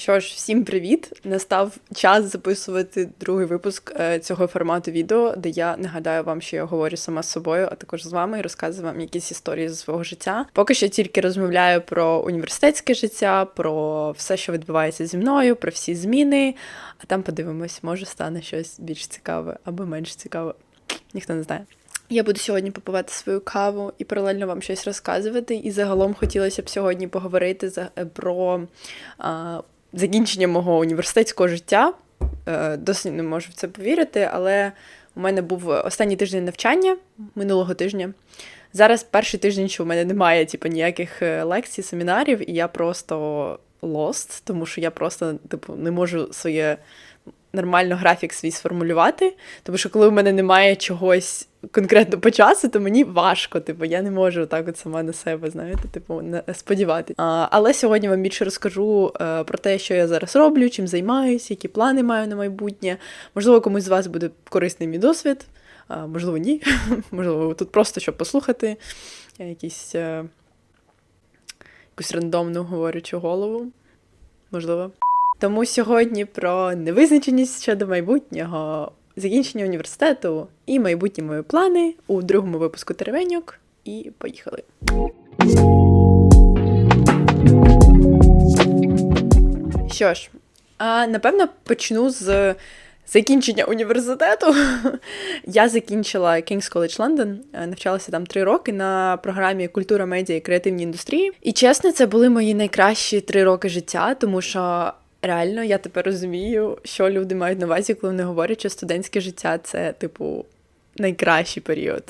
Що ж, всім привіт! Настав час записувати другий випуск е, цього формату відео, де я нагадаю вам, що я говорю сама з собою, а також з вами і розказую вам якісь історії зі свого життя. Поки що тільки розмовляю про університетське життя, про все, що відбувається зі мною, про всі зміни. А там подивимось, може стане щось більш цікаве або менш цікаве. Ніхто не знає. Я буду сьогодні попивати свою каву і паралельно вам щось розказувати. І загалом хотілося б сьогодні поговорити за про а, закінчення мого університетського життя. Е, Досі не можу в це повірити, але у мене був останній тиждень навчання минулого тижня. Зараз перший тиждень, що в мене немає типу, ніяких е, лекцій, семінарів, і я просто lost, тому що я просто типу, не можу своє нормально графік свій сформулювати. Тому що коли в мене немає чогось конкретно по часу, то мені важко. Типу, я не можу так от сама на себе, знаєте, типу, сподіватися. Але сьогодні вам більше розкажу е, про те, що я зараз роблю, чим займаюся, які плани маю на майбутнє. Можливо, комусь з вас буде корисний мій досвід, можливо, ні. можливо, тут просто щоб послухати якісь. Е, якусь рандомну говорячу голову. Можливо. Тому сьогодні про невизначеність щодо майбутнього, закінчення університету і майбутні мої плани у другому випуску Теревеньок. І поїхали. Що ж, а, напевно, почну з закінчення університету. Я закінчила King's College London, навчалася там три роки на програмі Культура, медіа і креативні індустрії. І чесно, це були мої найкращі три роки життя, тому що реально я тепер розумію, що люди мають на увазі, коли вони говорять, що студентське життя це, типу, найкращий період.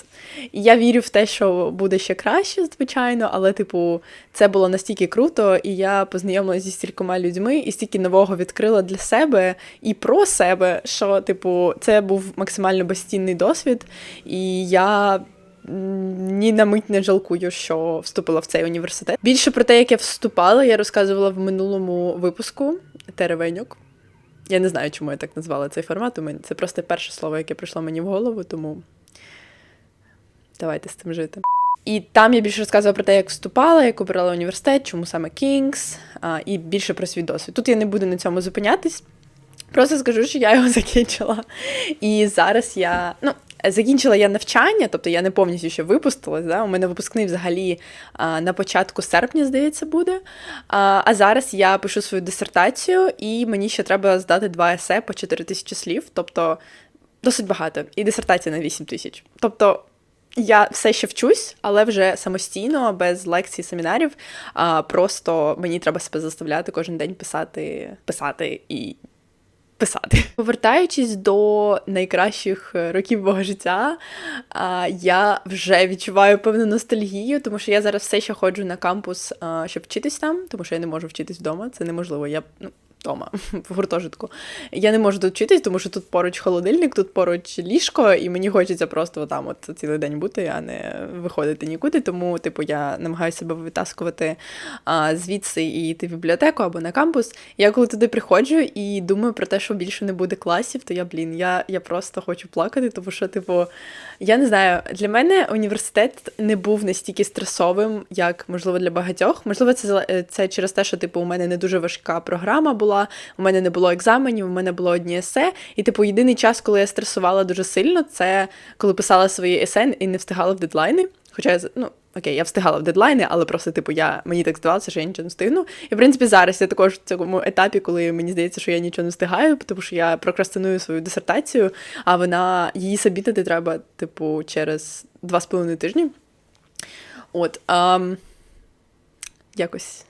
І я вірю в те, що буде ще краще, звичайно, але, типу, це було настільки круто, і я познайомилася зі стількома людьми і стільки нового відкрила для себе і про себе, що, типу, це був максимально безцінний досвід. І я. Ні на мить не жалкую, що вступила в цей університет. Більше про те, як я вступала, я розказувала в минулому випуску Теревеньок. Я не знаю, чому я так назвала цей формат. У мене це просто перше слово, яке прийшло мені в голову, тому давайте з цим жити. І там я більше розказувала про те, як вступала, як обирала університет, чому саме Кінгс, і більше про свій досвід. Тут я не буду на цьому зупинятись. Просто скажу, що я його закінчила. І зараз я. ну, Закінчила я навчання, тобто я не повністю ще випустилась. Да? У мене випускний взагалі на початку серпня, здається, буде. А зараз я пишу свою дисертацію, і мені ще треба здати два есе по 4 тисячі слів, тобто досить багато. І дисертація на 8 тисяч. Тобто. Я все ще вчусь, але вже самостійно, без лекцій, семінарів. Просто мені треба себе заставляти кожен день писати, писати і писати. Повертаючись до найкращих е, років мого життя, я вже відчуваю певну ностальгію, тому що я зараз все ще ходжу на кампус, щоб вчитись там, тому що я не можу вчитись вдома. Це неможливо. Я ну, вдома в гуртожитку. Я не можу тут вчитись, тому що тут поруч холодильник, тут поруч ліжко, і мені хочеться просто там от цілий день бути, а не виходити нікуди. Тому, типу, я намагаюся себе витаскувати а, звідси і йти в бібліотеку або на кампус. Я коли туди приходжу і думаю про те, що більше не буде класів, то я, блін, я, я просто хочу плакати, тому що, типу, я не знаю, для мене університет не був настільки стресовим, як можливо для багатьох. Можливо, це це через те, що типу у мене не дуже важка програма була була, у мене не було екзаменів, у мене було одні есе. І, типу, єдиний час, коли я стресувала дуже сильно, це коли писала свої есе і не встигала в дедлайни. Хоча я ну. Окей, я встигала в дедлайни, але просто, типу, я мені так здавалося, що я нічого не встигну. І в принципі зараз я також в цьому етапі, коли мені здається, що я нічого не встигаю, тому що я прокрастиную свою дисертацію, а вона її сабітити треба, типу, через два з половиною тижні. От. А, якось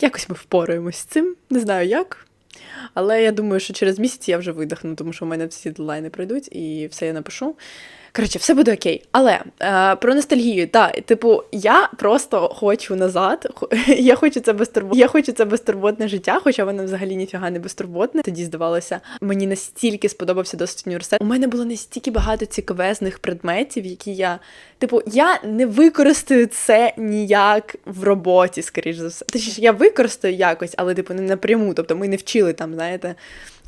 Якось ми впораємось з цим, не знаю як. Але я думаю, що через місяць я вже видихну, тому що в мене всі дедлайни пройдуть і все я напишу. Коротше, все буде окей. Але е, про ностальгію, так, типу, я просто хочу назад. Я хочу це безтурбот... Я хочу це безтурботне життя, хоча воно взагалі ніфіга не безтурботне. Тоді здавалося, мені настільки сподобався досвід університету. У мене було настільки багато цікавезних предметів, які я, типу, я не використаю це ніяк в роботі, скоріш за все. Точніше, я використаю якось, але типу не напряму. Тобто ми не вчили там, знаєте,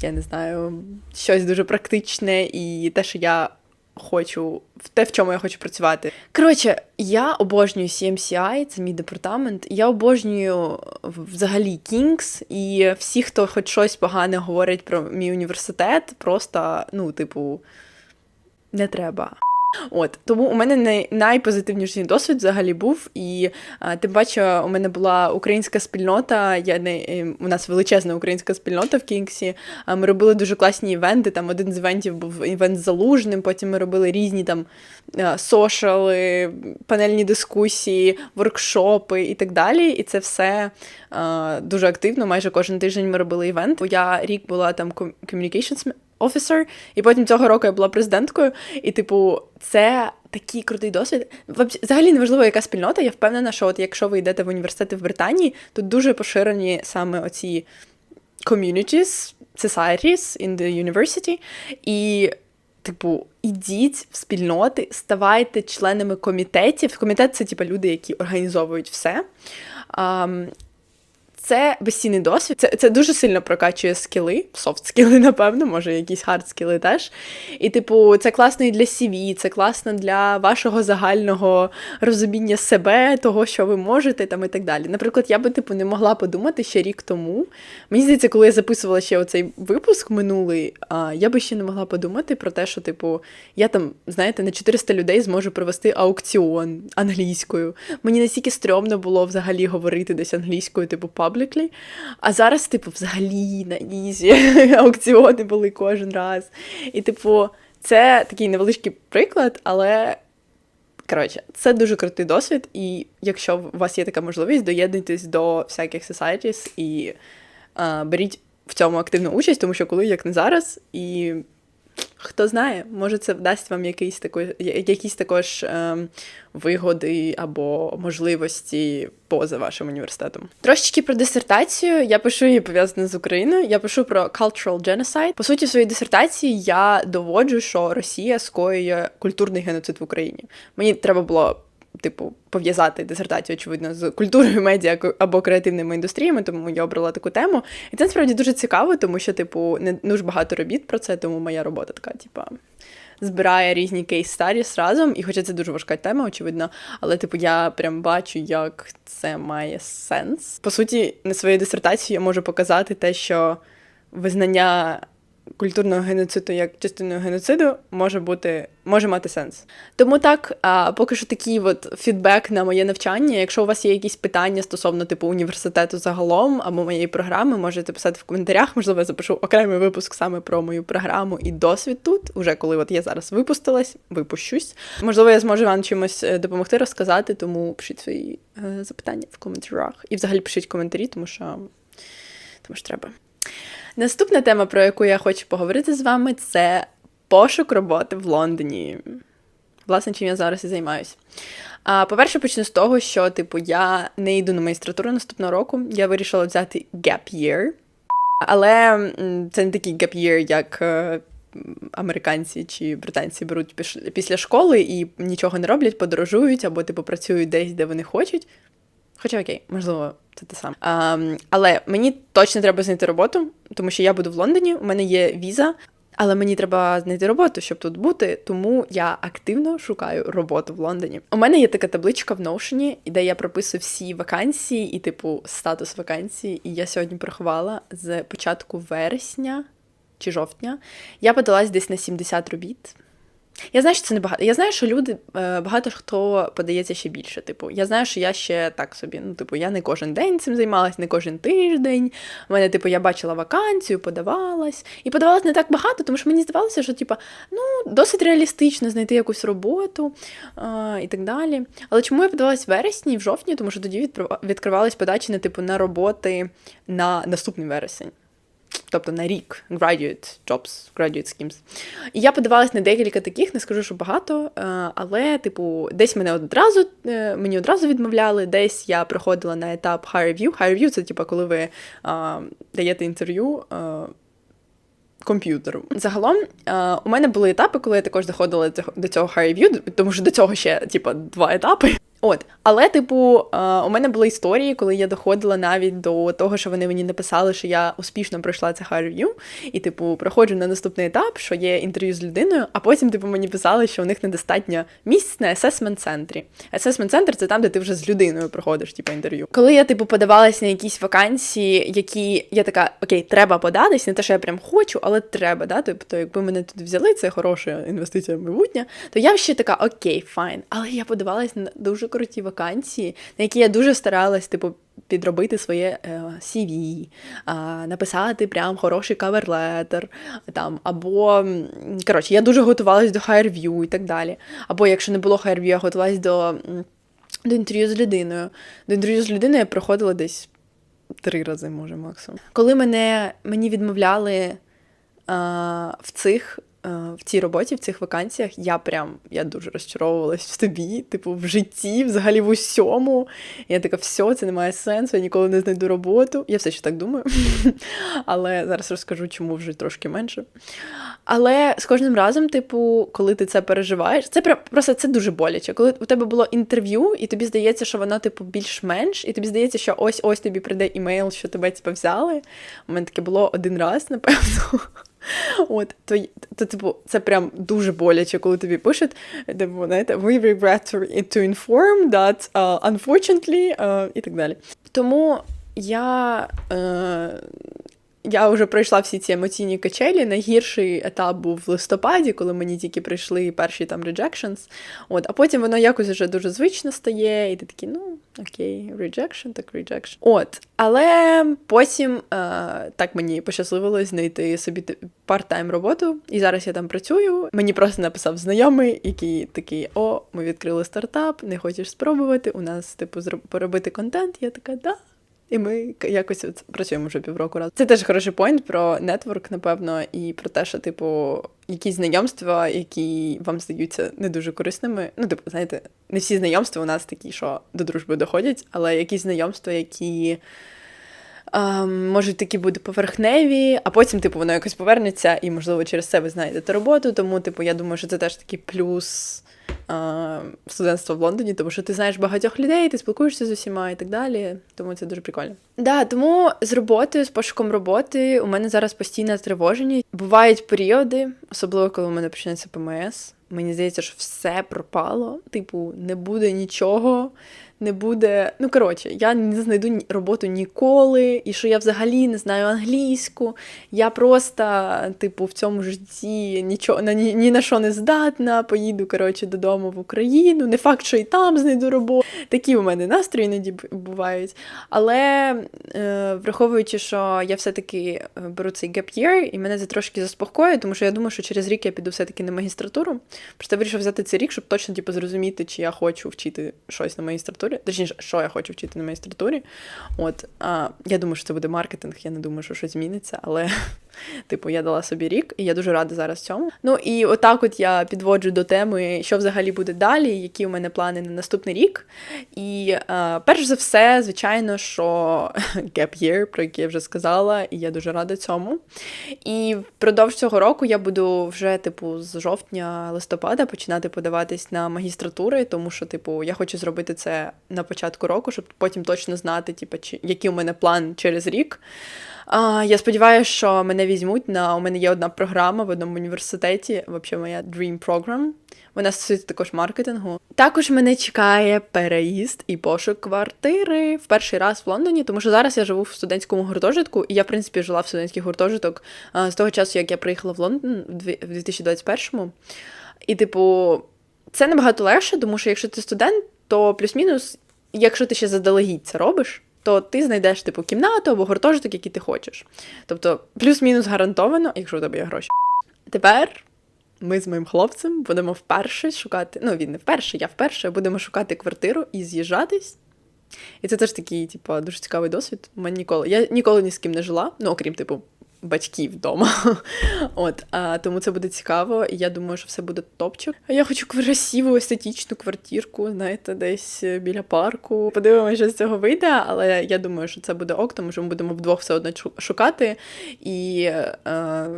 я не знаю, щось дуже практичне, і те, що я хочу, в те, в чому я хочу працювати. Коротше, я обожнюю CMCI, це мій департамент. Я обожнюю взагалі Kings, і всі, хто хоч щось погане говорить про мій університет, просто, ну, типу, не треба. От тому у мене най- найпозитивніший досвід взагалі був, і а, тим паче у мене була українська спільнота. Я не е, у нас величезна українська спільнота в Кінгсі. А ми робили дуже класні івенти. Там один з івентів був івент з залужним. Потім ми робили різні там сошали, панельні дискусії, воркшопи і так далі. І це все е, дуже активно. Майже кожен тиждень ми робили івент. Я рік була там ком- communications officer, і потім цього року я була президенткою. І, типу, це такий крутий досвід. Взагалі неважливо, яка спільнота. Я впевнена, що от якщо ви йдете в університети в Британії, то дуже поширені саме оці communities, societies in the university. І, типу, ідіть в спільноти, ставайте членами комітетів. Комітет це типу, люди, які організовують все. Ам, це безцінний досвід. Це, це дуже сильно прокачує скіли, софт скіли, напевно, може, якісь хард скіли теж. І, типу, це класно і для CV, це класно для вашого загального розуміння себе, того, що ви можете, там і так далі. Наприклад, я би, типу, не могла подумати ще рік тому. Мені здається, коли я записувала ще оцей випуск минулий, я би ще не могла подумати про те, що, типу, я там, знаєте, на 400 людей зможу провести аукціон англійською. Мені настільки стрьомно було взагалі говорити десь англійською, типу, publicly. А зараз, типу, взагалі на ізі аукціони були кожен раз. І, типу, це такий невеличкий приклад, але. Коротше, це дуже крутий досвід, і якщо у вас є така можливість, доєднуйтесь до всяких societies і а, беріть в цьому активну участь, тому що коли як не зараз, і хто знає, може це вдасть вам якийсь такий, якісь також ем, вигоди або можливості поза вашим університетом. Трошечки про дисертацію. Я пишу її пов'язано з Україною. Я пишу про cultural genocide. По суті, в своїй дисертації я доводжу, що Росія скоює культурний геноцид в Україні. Мені треба було. Типу, пов'язати дисертацію, очевидно, з культурою медіа або креативними індустріями, тому я обрала таку тему. І це насправді дуже цікаво, тому що, типу, не дуже багато робіт про це, тому моя робота така, типа, збирає різні кейс-старіс разом. І хоча це дуже важка тема, очевидно, але, типу, я прям бачу, як це має сенс. По суті, на своїй дисертації я можу показати те, що визнання культурного геноциду як частиною геноциду може бути може мати сенс. Тому так, а, поки що такий от фідбек на моє навчання. Якщо у вас є якісь питання стосовно типу університету загалом або моєї програми, можете писати в коментарях. Можливо, я запишу окремий випуск саме про мою програму і досвід тут, уже коли от я зараз випустилась, випущусь. Можливо, я зможу вам чимось е, допомогти розказати, тому пишіть свої е, запитання в коментарях. І взагалі пишіть коментарі, тому що, тому що треба. Наступна тема, про яку я хочу поговорити з вами, це пошук роботи в Лондоні. Власне, чим я зараз і займаюся. По-перше, почну з того, що, типу, я не йду на магістратуру наступного року. Я вирішила взяти gap year. Але це не такий gap year, як е, американці чи британці беруть після школи і нічого не роблять, подорожують або, типу, працюють десь, де вони хочуть. Хоча окей, можливо, це те саме. А, але мені точно треба знайти роботу, тому що я буду в Лондоні, у мене є віза, але мені треба знайти роботу, щоб тут бути. Тому я активно шукаю роботу в Лондоні. У мене є така табличка в Notion, де я прописую всі вакансії і, типу, статус вакансії. І я сьогодні порахувала з початку вересня чи жовтня. Я подалась десь на 70 робіт. Я знаю, що це не багато. Я знаю, що люди е, багато хто подається ще більше. Типу, я знаю, що я ще так собі. Ну, типу, я не кожен день цим займалась, не кожен тиждень. У мене, типу, я бачила вакансію, подавалась. І подавалась не так багато, тому що мені здавалося, що типу, ну, досить реалістично знайти якусь роботу а, і так далі. Але чому я подавалась в вересні і в жовтні? Тому що тоді відкривались подачі на типу на роботи на наступний вересень. Тобто на рік graduate jobs, graduate schemes. І я подавалась на декілька таких, не скажу, що багато, е, але, типу, десь мене одразу е, мені одразу відмовляли, десь я проходила на етап high review. High review – це типу, коли ви а, даєте інтерв'ю. Комп'ютеру. Загалом е, у мене були етапи, коли я також доходила до цього high review, тому що до цього ще, типу, два етапи. От, але, типу, е, у мене були історії, коли я доходила навіть до того, що вони мені написали, що я успішно пройшла це review, і, типу, проходжу на наступний етап, що є інтерв'ю з людиною, а потім, типу, мені писали, що у них недостатньо місць на assessment центрі. Assessment центр це там, де ти вже з людиною проходиш, типу, інтерв'ю. Коли я, типу, подавалась на якісь вакансії, які я така, окей, треба податись, не те, що я прям хочу, але треба, да? Тобто, якби мене туди взяли, це хороша інвестиція в майбутнє, то я ще така, окей, файн. Але я подавалась на дуже круті вакансії, на які я дуже старалась, типу, підробити своє е, CV, написати прям хороший каверлетер, там, або, коротше, я дуже готувалась до hire-view і так далі. Або якщо не було hire-view, я готувалась до, до інтерв'ю з людиною. До інтерв'ю з людиною я проходила десь три рази, може, максимум. Коли мене, мені відмовляли е, в цих в цій роботі, в цих вакансіях, я прям я дуже розчаровувалась в собі, типу, в житті, взагалі в усьому. Я така, все, це не має сенсу, я ніколи не знайду роботу. Я все ще так думаю. Але зараз розкажу, чому вже трошки менше. Але з кожним разом, типу, коли ти це переживаєш, це прям просто це дуже боляче. Коли у тебе було інтерв'ю, і тобі здається, що воно, типу, більш-менш, і тобі здається, що ось ось тобі прийде імейл, що тебе типу, взяли. У мене таке було один раз, напевно. От, то, то, типу, це прям дуже боляче, коли тобі пишуть, типу, знаєте, we regret to inform that, uh, unfortunately, uh, і так далі. Тому я. Uh, я вже пройшла всі ці емоційні качелі. Найгірший етап був в листопаді, коли мені тільки прийшли перші там rejections. От, а потім воно якось вже дуже звично стає, і ти такий, ну окей, rejection, так rejection. От, але потім е, так мені пощасливилось знайти собі парт-тайм роботу, і зараз я там працюю. Мені просто написав знайомий, який такий: О, ми відкрили стартап, не хочеш спробувати. У нас, типу, поробити контент. Я така, да. І ми якось працюємо вже півроку разом. Це теж хороший поінт про нетворк, напевно, і про те, що, типу, якісь знайомства, які вам здаються не дуже корисними. Ну, типу, знаєте, не всі знайомства у нас такі, що до дружби доходять, але якісь знайомства, які. Um, можуть такі бути поверхневі, а потім, типу, воно якось повернеться, і, можливо, через це ви знайдете роботу. Тому, типу, я думаю, що це теж такий плюс студентство в Лондоні, тому що ти знаєш багатьох людей, ти спілкуєшся з усіма і так далі. Тому це дуже прикольно. Да, тому з роботою, з пошуком роботи у мене зараз постійна тривоження. Бувають періоди, особливо коли у мене почнеться ПМС. Мені здається, що все пропало. Типу, не буде нічого не буде. Ну, коротше, я не знайду роботу ніколи, і що я взагалі не знаю англійську. Я просто, типу, в цьому житті нічого ні, ні на що не здатна. Поїду коротше, додому в Україну. Не факт, що і там знайду роботу. Такі у мене настрої іноді бувають. Але е, враховуючи, що я все-таки е, беру цей gap year, і мене це трошки заспокоює, тому що я думаю, що через рік я піду все-таки на магістратуру. Просто вирішив взяти цей рік, щоб точно типу, зрозуміти, чи я хочу вчити щось на магістратурі магістратурі. Точніше, що я хочу вчити на магістратурі. От, а, Я думаю, що це буде маркетинг, я не думаю, що щось зміниться, але, типу, я дала собі рік, і я дуже рада зараз цьому. Ну і отак от я підводжу до теми, що взагалі буде далі, які у мене плани на наступний рік. І а, перш за все, звичайно, що gap year, про який я вже сказала, і я дуже рада цьому. І впродовж цього року я буду вже, типу, з жовтня-листопада починати подаватись на магістратури, тому що, типу, я хочу зробити це на початку року, щоб потім точно знати, типу, чи який у мене план через рік. А, Я сподіваюся, що мене візьмуть на у мене є одна програма в одному університеті, взагалі моя Dream Program. Вона стосується також маркетингу. Також мене чекає переїзд і пошук квартири в перший раз в Лондоні, тому що зараз я живу в студентському гуртожитку, і я, в принципі, жила в студентський гуртожиток з того часу, як я приїхала в Лондон в 2021-му. І, типу, це набагато легше, тому що якщо ти студент, то плюс-мінус, якщо ти ще заздалегідь це робиш, то ти знайдеш типу кімнату або гуртожиток, який ти хочеш. Тобто, плюс-мінус гарантовано, якщо у тебе є гроші. Тепер ми з моїм хлопцем будемо вперше шукати. Ну, він не вперше, я вперше будемо шукати квартиру і з'їжджатись. І це теж такий, типу, дуже цікавий досвід. У мене ніколи. Я ніколи ні з ким не жила, ну окрім, типу, батьків вдома. От, а, Тому це буде цікаво, і я думаю, що все буде топчик. А я хочу красиву естетичну квартирку, знаєте, десь біля парку. Подивимося, що з цього вийде, але я думаю, що це буде ок, тому що ми будемо вдвох все одно шукати. І е,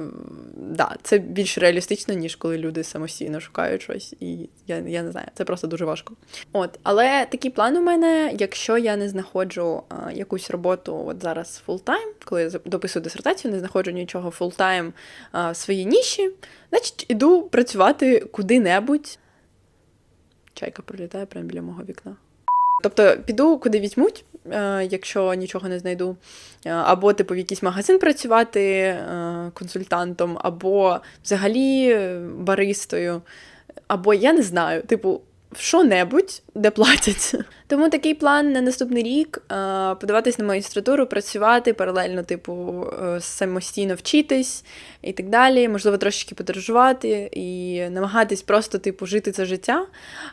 да, це більш реалістично, ніж коли люди самостійно шукають щось. І я, я не знаю, це просто дуже важко. От, але такий план у мене, якщо я не знаходжу а, якусь роботу от зараз фултайм, коли я дописую дисертацію, не знаходжу нічого фултайм в своїй ніші, значить іду працювати куди-небудь. Чайка пролітає прямо біля мого вікна. Тобто піду куди візьмуть, е, якщо нічого не знайду, Е, або типу в якийсь магазин працювати е, консультантом, або взагалі баристою, або я не знаю, типу, що-небудь, де платять. Тому такий план на наступний рік е, подаватись на магістратуру, працювати паралельно, типу, е, самостійно вчитись і так далі. Можливо, трошечки подорожувати і намагатись просто типу жити це життя.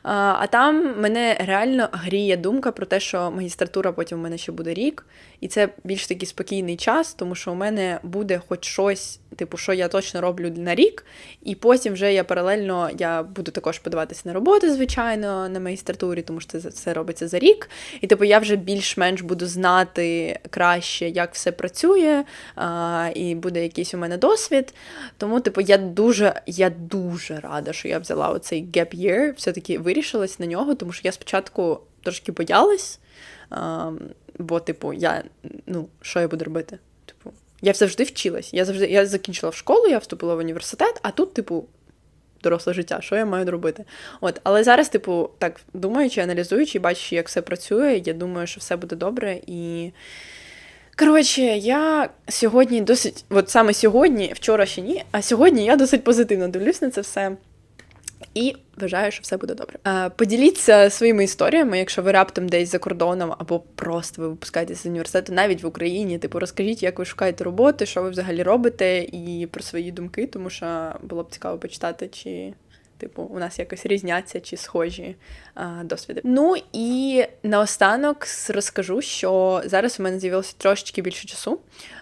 А, а там мене реально гріє думка про те, що магістратура потім у мене ще буде рік, і це більш такий спокійний час, тому що у мене буде хоч щось, типу, що я точно роблю на рік, і потім вже я паралельно я буду також подаватися на роботу, звичайно, на магістратурі, тому що це все робиться за рік. І типу я вже більш-менш буду знати краще, як все працює, а, і буде якийсь у мене досвід. Тому, типу, я дуже, я дуже рада, що я взяла оцей gap year, все-таки вирішилась на нього, тому що я спочатку трошки боялась, а, бо, типу, я, ну, що я буду робити? Типу, я завжди вчилась. Я завжди я закінчила в школу, я вступила в університет, а тут, типу, доросле життя, що я маю робити? От, але зараз, типу, так думаючи, аналізуючи, бачу, як все працює, я думаю, що все буде добре і. Коротше, я сьогодні досить, от саме сьогодні, вчора ще ні, а сьогодні я досить позитивно дивлюсь на це все. І вважаю, що все буде добре. Е, Поділіться своїми історіями, якщо ви раптом десь за кордоном або просто ви випускаєтеся з університету, навіть в Україні. Типу, розкажіть, як ви шукаєте роботи, що ви взагалі робите, і про свої думки, тому що було б цікаво почитати, чи типу у нас якось різняться чи схожі а, досвіди. Ну і наостанок розкажу, що зараз у мене з'явилося трошечки більше часу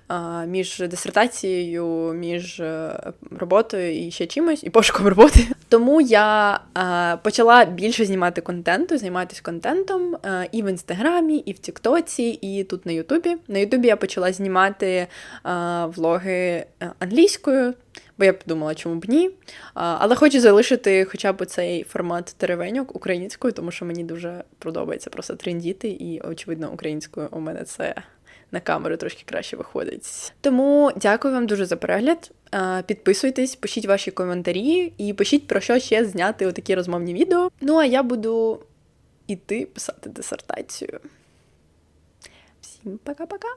а, між дисертацією, між е, роботою і ще чимось, і пошуком роботи. Тому я а, почала більше знімати контенту, займатися контентом а, і в інстаграмі, і в Тіктоці, і тут на Ютубі. На Ютубі я почала знімати а, влоги е, англійською. Бо я подумала, чому б ні. Але хочу залишити хоча б цей формат теревеньок українською, тому що мені дуже подобається просто трендіти, і, очевидно, українською у мене це на камеру трошки краще виходить. Тому дякую вам дуже за перегляд. Підписуйтесь, пишіть ваші коментарі і пишіть про що ще зняти отакі розмовні відео. Ну а я буду іти писати дисертацію. Всім пока-пока!